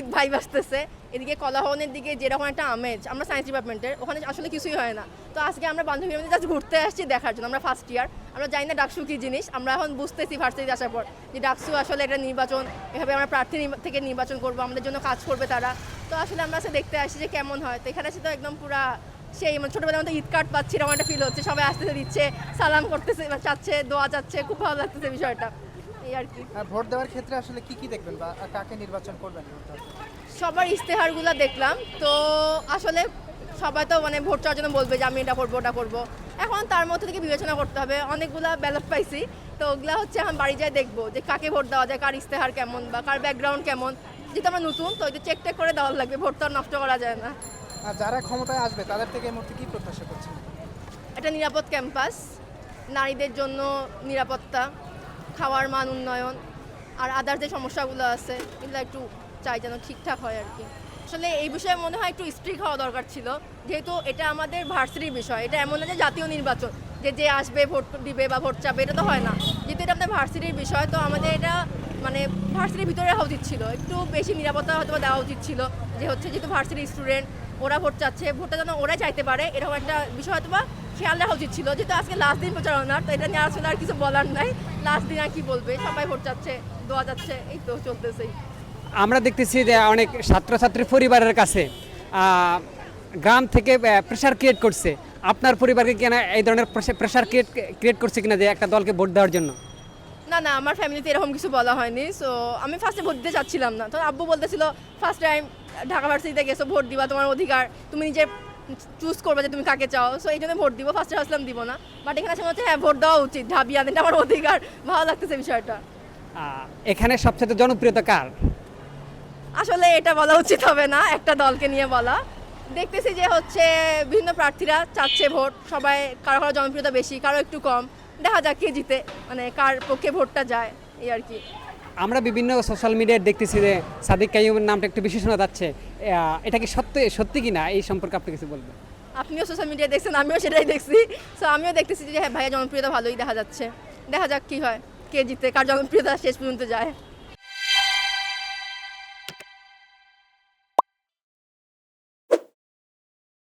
ঈদ ভাই আসতেছে এদিকে কলাভবনের দিকে যেরকম একটা আমেজ, আমরা সায়েন্স ডিপার্টমেন্টের ওখানে আসলে কিছুই হয় না। তো আজকে আমরা বান্ধবী মধ্যে জাস্ট ঘুরতে আসছি দেখার জন্য, আমরা ফার্স্ট ইয়ার আমরা জানি না ডাকসু কী জিনিস, আমরা এখন বুঝতেছি ভার্সিটি আসার পর যে ডাকসু আসলে এটা নির্বাচন, এভাবে আমরা প্রার্থী থেকে নির্বাচন করব, আমাদের জন্য কাজ করবে তারা। তো আসলে আমরা আসলে দেখতে আসছি যে কেমন হয়। তো এখানে আসি তো একদম পুরা সেই মানে ছোটোবেলার মতো ঈদ কার্ড পাচ্ছি এরকম একটা ফিল হচ্ছে। সবাই আসতেছে, দিচ্ছে, সালাম করতেছে চাচ্ছে, দোয়া চাচ্ছে, খুব ভালো লাগতেছে বিষয়টা। এই আর কি। আর ভোট দেওয়ার ক্ষেত্রে আসলে কি কি দেখবেন বা কাকে নির্বাচন করবেন সবার ইশতেহারগুলো দেখলাম। তো আসলে সবাই তো মানে ভোট চাওয়ার জন্য বলবে যে আমি এটা করব ওটা করব। এখন তার মধ্যে থেকে বিবেচনা করতে হবে। অনেকগুলা ব্যালট পাইছি। তো ওগুলা হচ্ছে এখন বাড়ি যায় দেখব যে কাকে ভোট দেওয়া যায় কার ইশতেহার কেমন বা কার ব্যাকগ্রাউন্ড কেমন। যেহেতু আমরা নতুন তো ওই চেক টেক করে দেওয়ার লাগবে। ভোট তো আর নষ্ট করা যায় না। আর যারা ক্ষমতায় আসবে তাদের থেকে এই মুহূর্তে কি প্রত্যাশা করছেন? একটা নিরাপদ ক্যাম্পাস। নারীদের জন্য নিরাপত্তা। খাওয়ার মান উন্নয়ন আর আদার যে সমস্যাগুলো আছে, এগুলো একটু চাই যেন ঠিকঠাক হয় আর কি। আসলে এই বিষয়ে মনে হয় একটু স্ট্রিক হওয়া দরকার ছিল। যেহেতু এটা আমাদের ভার্সিটির বিষয়, এটা এমন না যে জাতীয় নির্বাচন, যে যে আসবে ভোট দিবে বা ভোট চাবে, এটা তো হয় না। যেহেতু এটা আমাদের ভার্সিটির বিষয়, তো আমাদের এটা মানে ভার্সিটির ভিতরে রাখা উচিত ছিল। একটু বেশি নিরাপত্তা হয়তো দেওয়া উচিত ছিল। যে হচ্ছে যেহেতু ভার্সিটির স্টুডেন্ট ওরা ভোট চাচ্ছে, ভোটটা যেন ওরাই চাইতে পারে, এরকম একটা বিষয় হয়তো বা খেয়াল রাখা উচিত ছিল। যেহেতু আজকে লাস্ট দিন প্রচারণার, তো এটা নিয়ে আসলে আর কিছু বলার নাই। লাস্ট দিন আর কি বলবে? সবাই ভোট চাচ্ছে, দোয়া যাচ্ছে, এই তো চলতেছেই। আমরা দেখতেছি যে অনেক ছাত্রছাত্রী পরিবারের কাছে গ্রাম থেকে প্রেশার ক্রিয়েট করছে। আপনার পরিবারকে কেন এই ধরনের প্রেশার ক্রিয়েট ক্রিয়েট করছে কিনা যে একটা দলকে ভোট দেওয়ার জন্য? না না আমার ফ্যামিলিতে এরকম কিছু বলা হয়নি। সো আমি ফার্স্টে ভোট দিতে চাচ্ছিলাম না। তো আব্বু বলতেছিল ফার্স্ট টাইম ঢাকা ভার্সিটিতে গেছো ভোট দিবা তোমার অধিকার। তুমি নিজে চুজ করবে যে তুমি কাকে চাও। সো এই জন্য ভোট দিব। ফার্স্টে ভাবছিলাম দিব না। বাট এখানে আসলে হচ্ছে হ্যাঁ ভোট দেওয়া উচিত। ঢাবিয়া এটা আমার অধিকার। ভালো লাগতেছে বিষয়টা। এখানে সবচেয়ে জনপ্রিয়তা কার? আসলে এটা বলা উচিত হবে না একটা দলকে নিয়ে বলা। দেখতেছি যে হচ্ছে বিভিন্ন প্রার্থীরা চাচ্ছে ভোট সবাই কারও কারও জনপ্রিয়তা বেশি কারও একটু কম। দেখা যাক কে জিতে মানে কার পক্ষে ভোটটা যায় এই আর কি। আমরা বিভিন্ন সোশ্যাল মিডিয়ায় দেখতেছি যে সাদিক কাইমের নামটা একটু বেশি শোনা যাচ্ছে। এটা কি সত্যি সত্যি কি না এই সম্পর্কে আপনি কিছু বলবেন। আপনিও সোশ্যাল মিডিয়ায় দেখছেন আমিও সেটাই দেখছি। সো আমিও দেখতেছি যে হ্যাঁ ভাইয়া জনপ্রিয়তা ভালোই দেখা যাচ্ছে। দেখা যাক কি হয় কে জিতে কার জনপ্রিয়তা শেষ পর্যন্ত যায়।